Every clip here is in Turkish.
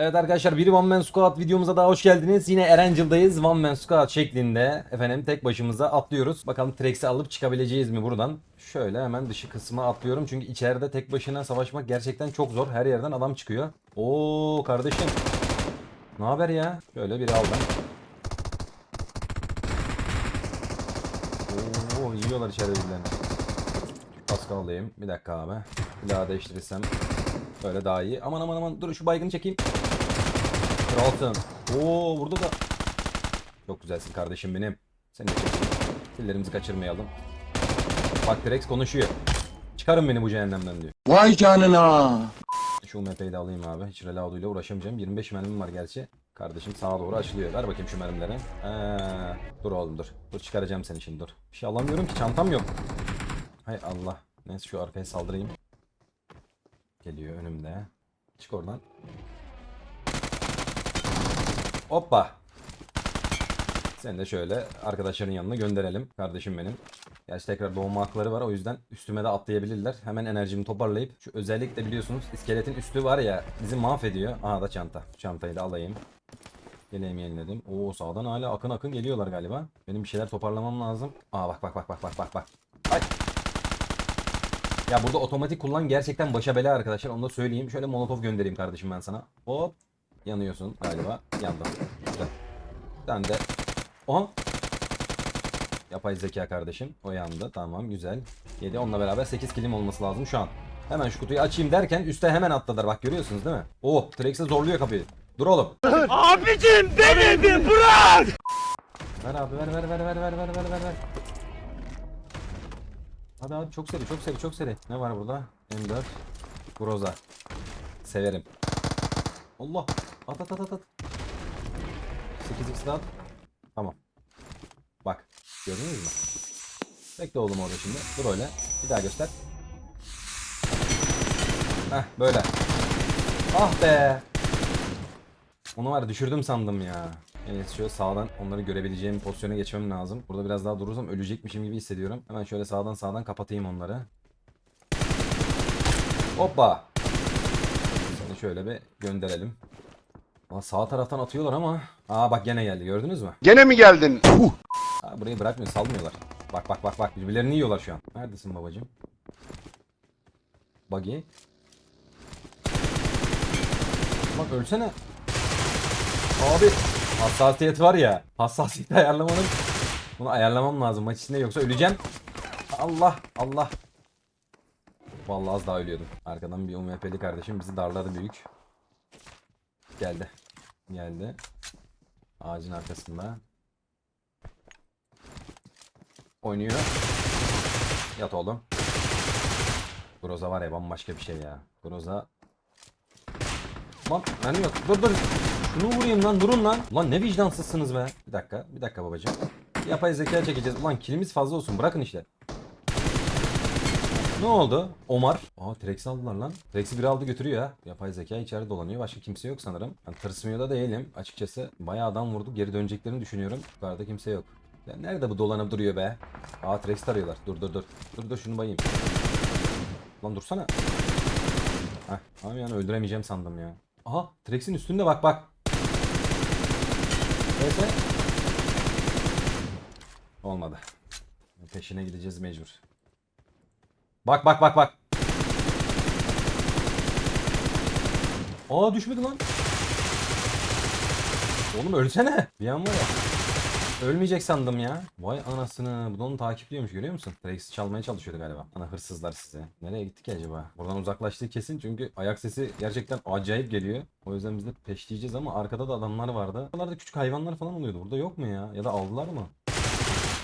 Evet arkadaşlar bir One Man Squad videomuza daha hoş geldiniz. Yine Erencil'dayız. One Man Squad şeklinde efendim tek başımıza atlıyoruz. Bakalım Trex'i alıp çıkabileceğiz mi buradan? Şöyle hemen dışı kısmına atlıyorum. Çünkü içeride tek başına savaşmak gerçekten çok zor. Her yerden adam çıkıyor. Oo kardeşim. Ne haber ya? Şöyle bir aldım. Oo yiyorlar içeride birbirlerini. Kask alayım. Bir dakika abi. Bir daha değiştirirsem böyle daha iyi. Aman aman aman dur şu baygını çekeyim. Kralsın. Oo burada da. Çok güzelsin kardeşim benim. Seni de çekeyim. Killerimizi kaçırmayalım. Bak T-Rex konuşuyor. Çıkarın beni bu cehennemden diyor. Vay canına. Şu MP'yi de alayım abi. Hiç reload ile uğraşamayacağım. 25 mermim var gerçi. Kardeşim sağa doğru açılıyor. Ver bakayım şu mermileri. Ee, dur oğlum dur. Dur çıkaracağım seni şimdi dur. Bir şey alamıyorum ki çantam yok. Hay Allah. Neyse şu arkaya saldırayım. Geliyor önümde. Çık oradan. Hoppa. Seni de şöyle arkadaşların yanına gönderelim. Kardeşim benim. Gerçi tekrar doğma hakları var o yüzden üstüme de atlayabilirler. Hemen enerjimi toparlayıp şu özellikle biliyorsunuz iskeletin üstü var ya bizi mahvediyor. Aha da çanta. Çantayı da alayım. Yeleğimi yeniledim. Oo sağdan hala akın akın geliyorlar galiba. Benim bir şeyler toparlamam lazım. Aa bak bak bak bak bak bak bak. Ya burada otomatik kullan gerçekten başa bela arkadaşlar. Onu da söyleyeyim. Şöyle molotof göndereyim kardeşim ben sana. Hop. Yanıyorsun galiba. Yandım. Güzel. Sen de. Oha. Yapay zeka kardeşim. O yandı. Tamam güzel. 7 onunla beraber 8 kilim olması lazım şu an. Hemen şu kutuyu açayım derken üste hemen atladılar. Bak görüyorsunuz değil mi? Oh Trex'e zorluyor kapıyı. Dur oğlum. Abicim beni bir bırak! Ver abi ver ver ver ver ver ver ver ver. Hadi hadi çok seri çok seri çok seri. Ne var burada? M4. Groza. Severim. Allah. At at at at at. 8x de at. Tamam. Bak. Gördünüz mü? Bekle oğlum orada şimdi. Dur öyle. Bir daha göster. Heh böyle. Ah be. Onu var düşürdüm sandım ya. Evet şöyle sağdan onları görebileceğim pozisyona geçmem lazım. Burada biraz daha durursam ölecekmişim gibi hissediyorum. Hemen şöyle sağdan sağdan kapatayım onları. Hoppa. Seni şöyle bir gönderelim. Aa, sağ taraftan atıyorlar ama. Aa bak gene geldi gördünüz mü? Gene mi geldin? Huh. Aa, burayı bırakmıyor salmıyorlar. Bak bak bak bak birbirlerini yiyorlar şu an. Neredesin babacım? Buggy. Bak ölsene. Abi hassasiyet var ya. Hassasiyeti ayarlamanın. Bunu ayarlamam lazım maç içinde yoksa öleceğim. Allah Allah. Vallahi az daha ölüyordum. Arkadan bir UMP'li kardeşim bizi darladı büyük. Geldi. Geldi. Ağacın arkasında. Oynuyor. Yat oğlum. Groza var ya bambaşka bir şey ya. Groza. Lan mermi yok. Dur dur. Şunu vurayım lan durun lan. Lan ne vicdansızsınız be. Bir dakika. Bir dakika babacığım. Yapay zeka çekeceğiz. Ulan kilimiz fazla olsun. Bırakın işte. Ne oldu? Omar. Aa T-Rex aldılar lan. T-Rex'i biri aldı götürüyor ya. Yapay zeka içeride dolanıyor. Başka kimse yok sanırım. Ben tırsmıyor da değilim. Açıkçası bayağı adam vurdu. Geri döneceklerini düşünüyorum. Yukarıda kimse yok. Ya nerede bu dolanıp duruyor be? Aa T-Rex arıyorlar. Dur dur dur. Dur dur şunu bayayım. Lan dursana. Heh. Abi yani öldüremeyeceğim sandım ya. Aha T-Rex'in üstünde bak bak. Evet. Olmadı. Peşine gideceğiz mecbur. Bak bak bak bak. Aa düşmedi lan. Oğlum ölsene. Bir an var ya. Ölmeyecek sandım ya. Vay anasını. Bu da onu takipliyormuş görüyor musun? Rex'i çalmaya çalışıyordu galiba. Ana hırsızlar size. Nereye gitti ki acaba? Buradan uzaklaştığı kesin çünkü ayak sesi gerçekten acayip geliyor. O yüzden biz de peşleyeceğiz ama arkada da adamlar vardı. Buralarda küçük hayvanlar falan oluyordu. Burada yok mu ya? Ya da aldılar mı?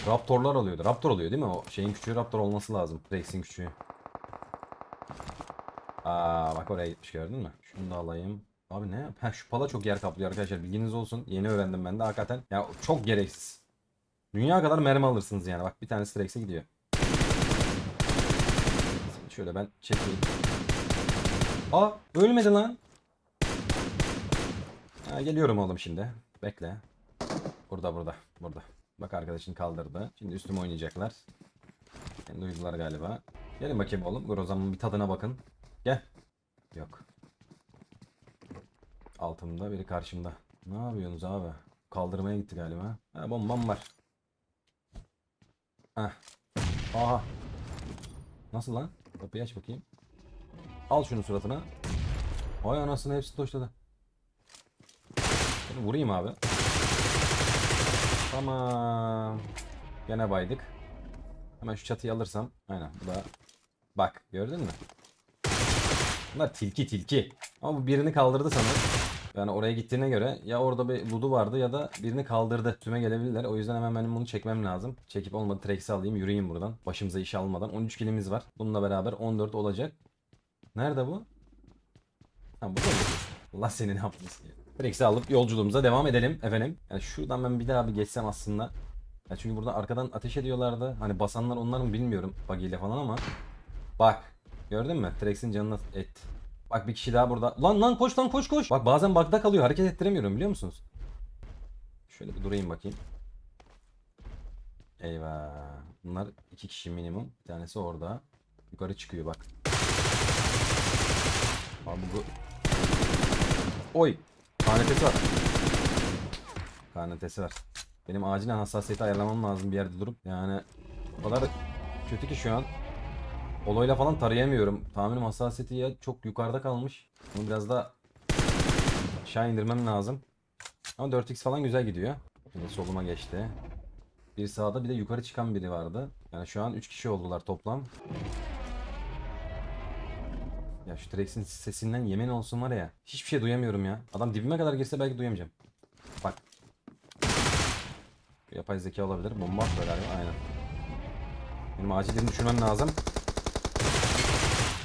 Raptorlar oluyordu. Raptor oluyor değil mi? O şeyin küçüğü Raptor olması lazım. Rex'in küçüğü. Aa bak oraya gitmiş gördün mü? Şunu da alayım. Abi ne? Ha şu pala çok yer kaplıyor arkadaşlar. Bilginiz olsun. Yeni öğrendim ben de hakikaten. Ya çok gereksiz. Dünya kadar mermi alırsınız yani. Bak bir tanesi Rex'e gidiyor. Şöyle ben çekeyim. Aa ölmedi lan. Ha, geliyorum oğlum şimdi. Bekle. Burada burada. Burada. Bak arkadaşın kaldırdı. Şimdi üstüme oynayacaklar. Yani duydular galiba. Gelin bakayım oğlum. Groza'nın bir tadına bakın. Gel. Yok. Altımda biri karşımda. Ne yapıyorsunuz abi? Kaldırmaya gitti galiba. Ha bombam var. Heh. Aha. Nasıl lan? Kapıyı aç bakayım. Al şunu suratına. Vay anasını hepsi toşladı. Seni vurayım abi. Tamam. Gene baydık. Hemen şu çatıyı alırsam. Aynen bu da. Bak gördün mü? Bunlar tilki tilki. Ama bu birini kaldırdı sanırım. Yani oraya gittiğine göre ya orada bir ludu vardı ya da birini kaldırdı. Tüme gelebilirler. O yüzden hemen benim bunu çekmem lazım. Çekip olmadı Trex'i alayım yürüyeyim buradan. Başımıza iş almadan. 13 kilimiz var. Bununla beraber 14 olacak. Nerede bu? Ha burada mı? Allah seni ne yapmasın ya. Alıp yolculuğumuza devam edelim efendim. Yani şuradan ben bir daha bir geçsem aslında. Ya çünkü burada arkadan ateş ediyorlardı. Hani basanlar onlar mı bilmiyorum buggy ile falan ama. Bak. Gördün mü? Trex'in canına et. Bak bir kişi daha burada. Lan lan koş lan koş koş. Bak bazen bug'da kalıyor. Hareket ettiremiyorum biliyor musunuz? Şöyle bir durayım bakayım. Eyvah. Bunlar iki kişi minimum. Bir tanesi orada. Yukarı çıkıyor bak. Abi bu... Oy! Kanetesi var. Kanetesi var. Benim acilen hassasiyeti ayarlamam lazım bir yerde durup. Yani o kadar kötü ki şu an. Oloyla falan tarayamıyorum. Tahminim hassasiyeti ya çok yukarıda kalmış. Bunu biraz da aşağı indirmem lazım. Ama 4x falan güzel gidiyor. Şimdi soluma geçti. Bir sağda bir de yukarı çıkan biri vardı. Yani şu an 3 kişi oldular toplam. Ya şu Trex'in sesinden yemin olsun var ya. Hiçbir şey duyamıyorum ya. Adam dibime kadar girse belki duyamayacağım. Bak. Yapay zeka olabilir. Bomba atıyor galiba. Aynen. Benim acilen düşürmem lazım.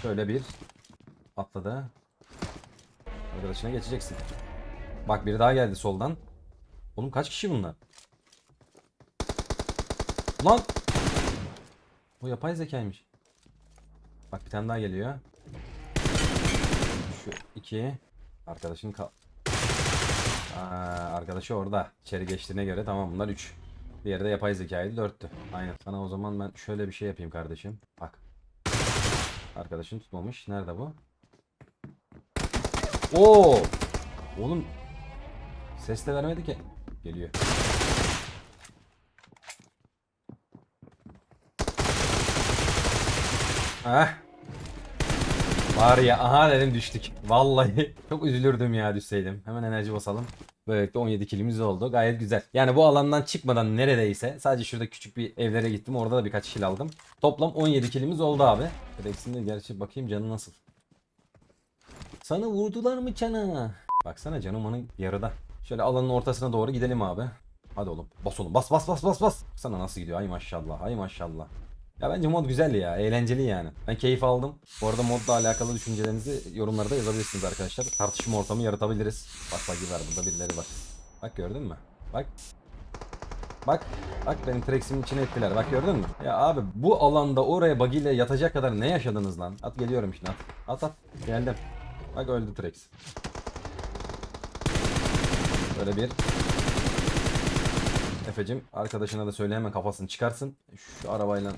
Şöyle bir atladı. Arkadaşına geçeceksin. Bak biri daha geldi soldan. Oğlum kaç kişi bunlar? Lan! Bu yapay zekaymış. Bak bir tane daha geliyor. Şu iki. Arkadaşın kal... Aa, arkadaşı orada. İçeri geçtiğine göre tamam bunlar 3. Diğeri de yapay zekaydı 4'tü. Aynen. Sana o zaman ben şöyle bir şey yapayım kardeşim. Bak. Arkadaşın tutmamış. Nerede bu? Oo! Oğlum ses de vermedi ki. Geliyor. Heh. Var ya aha dedim düştük. Vallahi çok üzülürdüm ya düşseydim. Hemen enerji basalım. Böylelikle 17 kilimiz oldu. Gayet güzel. Yani bu alandan çıkmadan neredeyse sadece şurada küçük bir evlere gittim. Orada da birkaç kill aldım. Toplam 17 kilimiz oldu abi. Rex'in gerçi bakayım canı nasıl. Sana vurdular mı cana? Baksana canım onun yarıda. Şöyle alanın ortasına doğru gidelim abi. Hadi oğlum. Bas oğlum. Bas bas bas bas bas. Sana nasıl gidiyor? Ay maşallah. Ay maşallah. Ya bence mod güzel ya. Eğlenceli yani. Ben keyif aldım. Bu arada modla alakalı düşüncelerinizi yorumlarda yazabilirsiniz arkadaşlar. Tartışma ortamı yaratabiliriz. Bak bak var burada birileri var. Bak gördün mü? Bak. Bak. Bak benim Trex'imin içine ettiler. Bak gördün mü? Ya abi bu alanda oraya bug ile yatacak kadar ne yaşadınız lan? At geliyorum şimdi at. At at. Geldim. Bak öldü Trex. Böyle bir Efecim arkadaşına da söyle hemen kafasını çıkarsın. Şu arabayla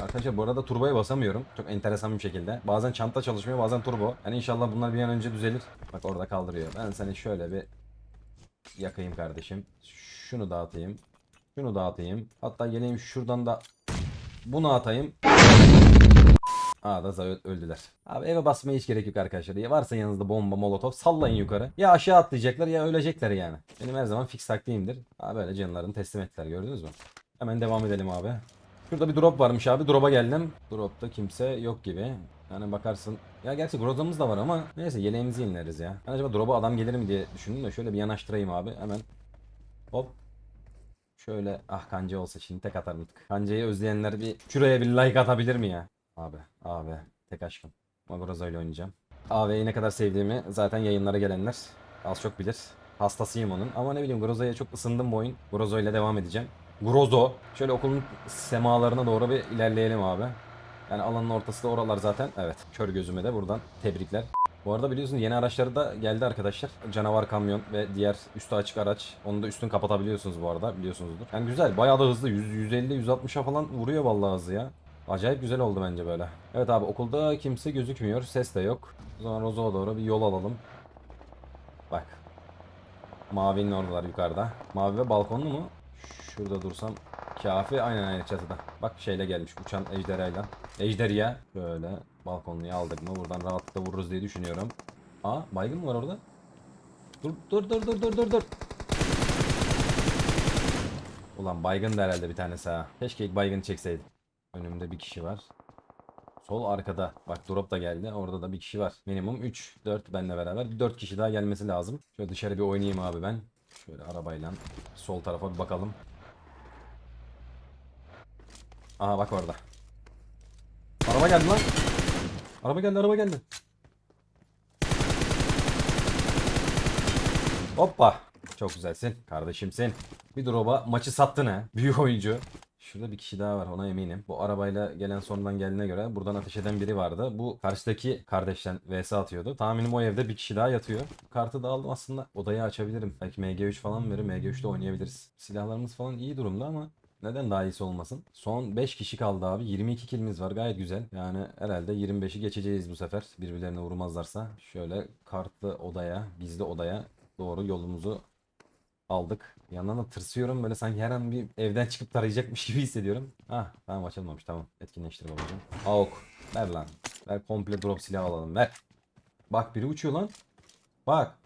Arkadaşlar bu arada turboya basamıyorum. Çok enteresan bir şekilde. Bazen çanta çalışmıyor bazen turbo. Yani inşallah bunlar bir an önce düzelir. Bak orada kaldırıyor. Ben seni şöyle bir yakayım kardeşim. Şunu dağıtayım. Şunu dağıtayım. Hatta geleyim şuradan da bunu atayım. Aa da öldüler. Abi eve basmaya hiç gerek yok arkadaşlar. Ya varsa yanınızda bomba, molotof sallayın yukarı. Ya aşağı atlayacaklar ya ölecekler yani. Benim her zaman fix taktiğimdir. Abi böyle canlarını teslim ettiler gördünüz mü? Hemen devam edelim abi. Şurada bir drop varmış abi. Drop'a geldim. Drop'ta kimse yok gibi. Yani bakarsın. Ya gerçi grozamız da var ama neyse yeleğimizi yenileriz ya. Ben acaba drop'a adam gelir mi diye düşündüm de şöyle bir yanaştırayım abi. Hemen. Hop. Şöyle ah kanca olsa şimdi tek atardık. Kancayı özleyenler bir şuraya bir like atabilir mi ya? Abi, abi tek aşkım. Magroza ile oynayacağım. AV'yi ne kadar sevdiğimi zaten yayınlara gelenler az çok bilir. Hastasıyım onun. Ama ne bileyim Groza'ya çok ısındım bu oyun. Grozo ile devam edeceğim. Grozo. Şöyle okulun semalarına doğru bir ilerleyelim abi. Yani alanın ortası da oralar zaten. Evet. Kör gözüme de buradan tebrikler. Bu arada biliyorsunuz yeni araçları da geldi arkadaşlar. Canavar kamyon ve diğer üstü açık araç. Onu da üstünü kapatabiliyorsunuz bu arada biliyorsunuzdur. Yani güzel bayağı da hızlı. 100, 150 160'a falan vuruyor vallahi hızı ya. Acayip güzel oldu bence böyle. Evet abi okulda kimse gözükmüyor. Ses de yok. O zaman Rozo'ya doğru bir yol alalım. Bak. Mavinin oradalar yukarıda. Mavi ve balkonlu mu? Şurada dursam kafi aynen aynen çatıda. Bak şeyle gelmiş uçan ejderhayla. Ejderha böyle balkonluyu aldık mı buradan rahatlıkla vururuz diye düşünüyorum. Aa baygın mı var orada? Dur dur dur dur dur dur dur. Ulan baygın da herhalde bir tanesi ha. Keşke ilk baygını çekseydim. Önümde bir kişi var. Sol arkada. Bak drop da geldi. Orada da bir kişi var. Minimum 3, 4 benle beraber. Bir 4 kişi daha gelmesi lazım. Şöyle dışarı bir oynayayım abi ben. Şöyle arabayla sol tarafa bir bakalım. Aha bak orada. Araba geldi lan. Araba geldi, araba geldi. Hoppa. Çok güzelsin. Kardeşimsin. Bir drop'a maçı sattın ha. Büyük oyuncu. Şurada bir kişi daha var ona eminim. Bu arabayla gelen sonradan geldiğine göre buradan ateş eden biri vardı. Bu karşıdaki kardeşten vs atıyordu. Tahminim o evde bir kişi daha yatıyor. Kartı da aldım aslında. Odayı açabilirim. Belki MG3 falan verir. MG3'te oynayabiliriz. Silahlarımız falan iyi durumda ama neden daha iyisi olmasın? Son 5 kişi kaldı abi. 22 kilimiz var. Gayet güzel. Yani herhalde 25'i geçeceğiz bu sefer. Birbirlerine vurmazlarsa. Şöyle kartlı odaya, gizli odaya doğru yolumuzu aldık. Bir yandan da tırsıyorum böyle sanki her an bir evden çıkıp tarayacakmış gibi hissediyorum. Ah tamam açılmamış tamam. Etkinleştir babacığım. AOK. Ver lan. Ver komple drop silah alalım ver. Bak biri uçuyor lan. Bak.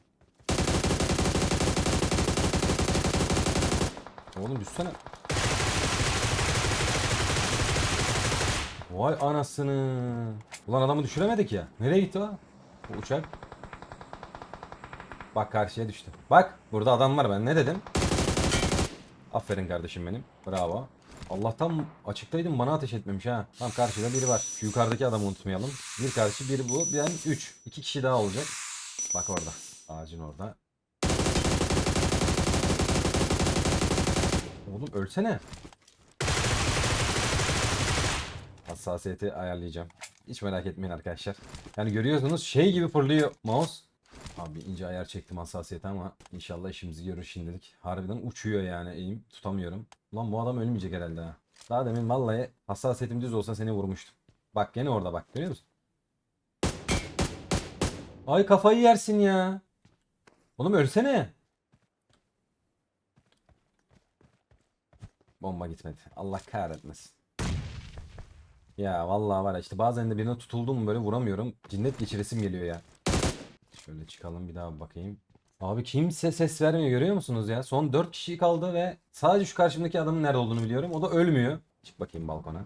Oğlum düşsene. Vay anasını. Ulan adamı düşüremedik ya. Nereye gitti o? Bu uçak. Bak karşıya düştü. Bak burada adam var ben ne dedim? Aferin kardeşim benim. Bravo. Allah'tan açıktaydım bana ateş etmemiş ha. Tam karşıda biri var. Şu yukarıdaki adamı unutmayalım. Bir karşı biri bu. Ben 3. İki kişi daha olacak. Bak orada. Ağacın orada. Oğlum ölsene. Hassasiyeti ayarlayacağım. Hiç merak etmeyin arkadaşlar. Yani görüyorsunuz şey gibi fırlıyor mouse. Abi ince ayar çektim hassasiyeti ama inşallah işimizi görür şimdilik. Harbiden uçuyor yani eğim tutamıyorum. Ulan bu adam ölmeyecek herhalde ha. Daha demin vallahi hassasiyetim düz olsa seni vurmuştum. Bak gene orada bak görüyor musun? Ay kafayı yersin ya. Oğlum ölsene. Bomba gitmedi. Allah kahretmesin. Ya vallahi var ya işte bazen de birine tutuldum böyle vuramıyorum. Cinnet geçiresim geliyor ya. Şöyle çıkalım bir daha bakayım. Abi kimse ses vermiyor görüyor musunuz ya? Son 4 kişi kaldı ve sadece şu karşımdaki adamın nerede olduğunu biliyorum. O da ölmüyor. Çık bakayım balkona.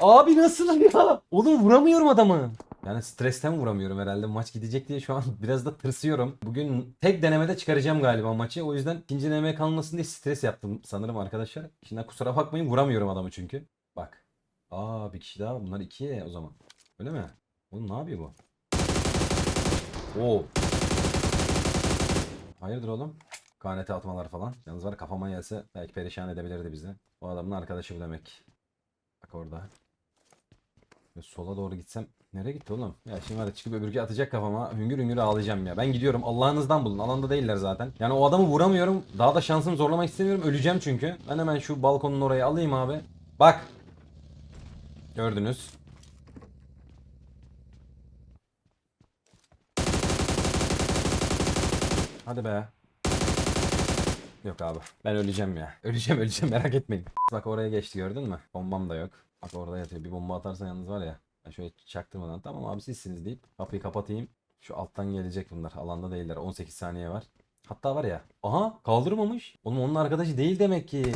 Abi nasıl ya? Oğlum vuramıyorum adamı. Yani stresten vuramıyorum herhalde. Maç gidecek diye şu an biraz da tırsıyorum. Bugün tek denemede çıkaracağım galiba maçı. O yüzden ikinci denemeye kalmasın diye stres yaptım sanırım arkadaşlar. Şimdi kusura bakmayın vuramıyorum adamı çünkü. Bak. Aa bir kişi daha. Bunlar iki o zaman. Öyle mi? Oğlum ne yapıyor bu? Oo. Hayırdır oğlum? KNT atmalar falan. Yalnız var kafama gelse belki perişan edebilirdi bizi. O adamın arkadaşı bu demek. Bak orada. Ve sola doğru gitsem nereye gitti oğlum? Ya şimdi var ya çıkıp öbürkü atacak kafama. Hüngür hüngür ağlayacağım ya. Ben gidiyorum. Allah'ınızdan bulun. Alanda değiller zaten. Yani o adamı vuramıyorum. Daha da şansımı zorlamak istemiyorum. Öleceğim çünkü. Ben hemen şu balkonun oraya alayım abi. Bak. Gördünüz. Hadi be. Yok abi. Ben öleceğim ya. Öleceğim öleceğim merak etmeyin. Bak oraya geçti gördün mü? Bombam da yok. Bak orada yatıyor. Bir bomba atarsan yalnız var ya. Ben şöyle çaktırmadan tamam abi sizsiniz deyip kapıyı kapatayım. Şu alttan gelecek bunlar. Alanda değiller. 18 saniye var. Hatta var ya. Aha kaldırmamış. Oğlum onun arkadaşı değil demek ki.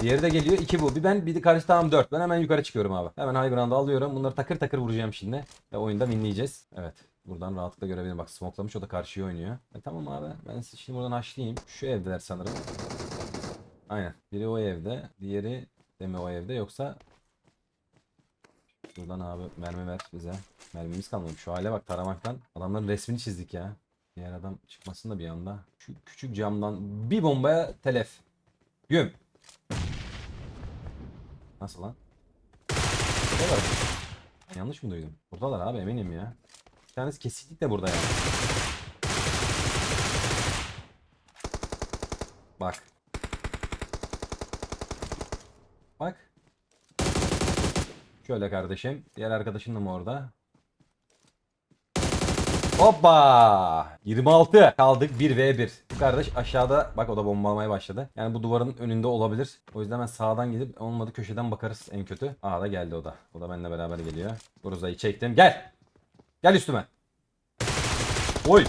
Diğeri de geliyor. 2 bu. Bir ben bir de karşı tamam 4. Ben hemen yukarı çıkıyorum abi. Hemen high ground'ı alıyorum. Bunları takır takır vuracağım şimdi. Ve oyunda minleyeceğiz. Evet. Buradan rahatlıkla görebilirim. Bak smoklamış o da karşıya oynuyor. E tamam abi. Ben şimdi buradan haşlayayım. Şu evdeler sanırım. Aynen. Biri o evde. Diğeri de mi o evde yoksa Şuradan abi mermi ver bize. Mermimiz kalmamış. Şu hale bak taramaktan. Adamların resmini çizdik ya. Diğer adam çıkmasın da bir anda. Şu küçük camdan bir bombaya telef. Güm. Nasıl lan? Buradalar? Yanlış mı duydum? Buradalar abi eminim ya. Bir tanesi kesinlikle burada yani. Bak. Bak. Şöyle kardeşim. Diğer arkadaşın da mı orada? Hoppa! 26 kaldık 1v1. Kardeş aşağıda bak o da bombalamaya başladı. Yani bu duvarın önünde olabilir. O yüzden ben sağdan gidip olmadı köşeden bakarız en kötü. Aa da geldi o da. O da benimle beraber geliyor. Groza'yı çektim. Gel. Gel üstüme. Oy.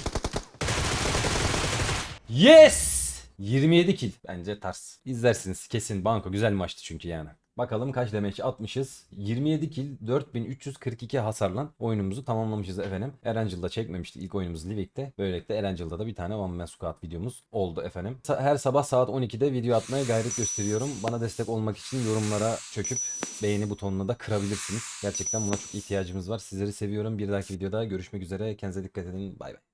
Yes! 27 kill. Bence ters. İzlersiniz kesin. Banko güzel maçtı çünkü yani. Bakalım kaç damage atmışız. 27 kill 4342 hasarla oyunumuzu tamamlamışız efendim. Erangel'da çekmemiştik ilk oyunumuz Livik'te. Böylelikle Erangel'da da bir tane One Man Squad videomuz oldu efendim. Her sabah saat 12'de video atmaya gayret gösteriyorum. Bana destek olmak için yorumlara çöküp beğeni butonuna da kırabilirsiniz. Gerçekten buna çok ihtiyacımız var. Sizleri seviyorum. Bir dahaki videoda görüşmek üzere. Kendinize dikkat edin. Bay bay.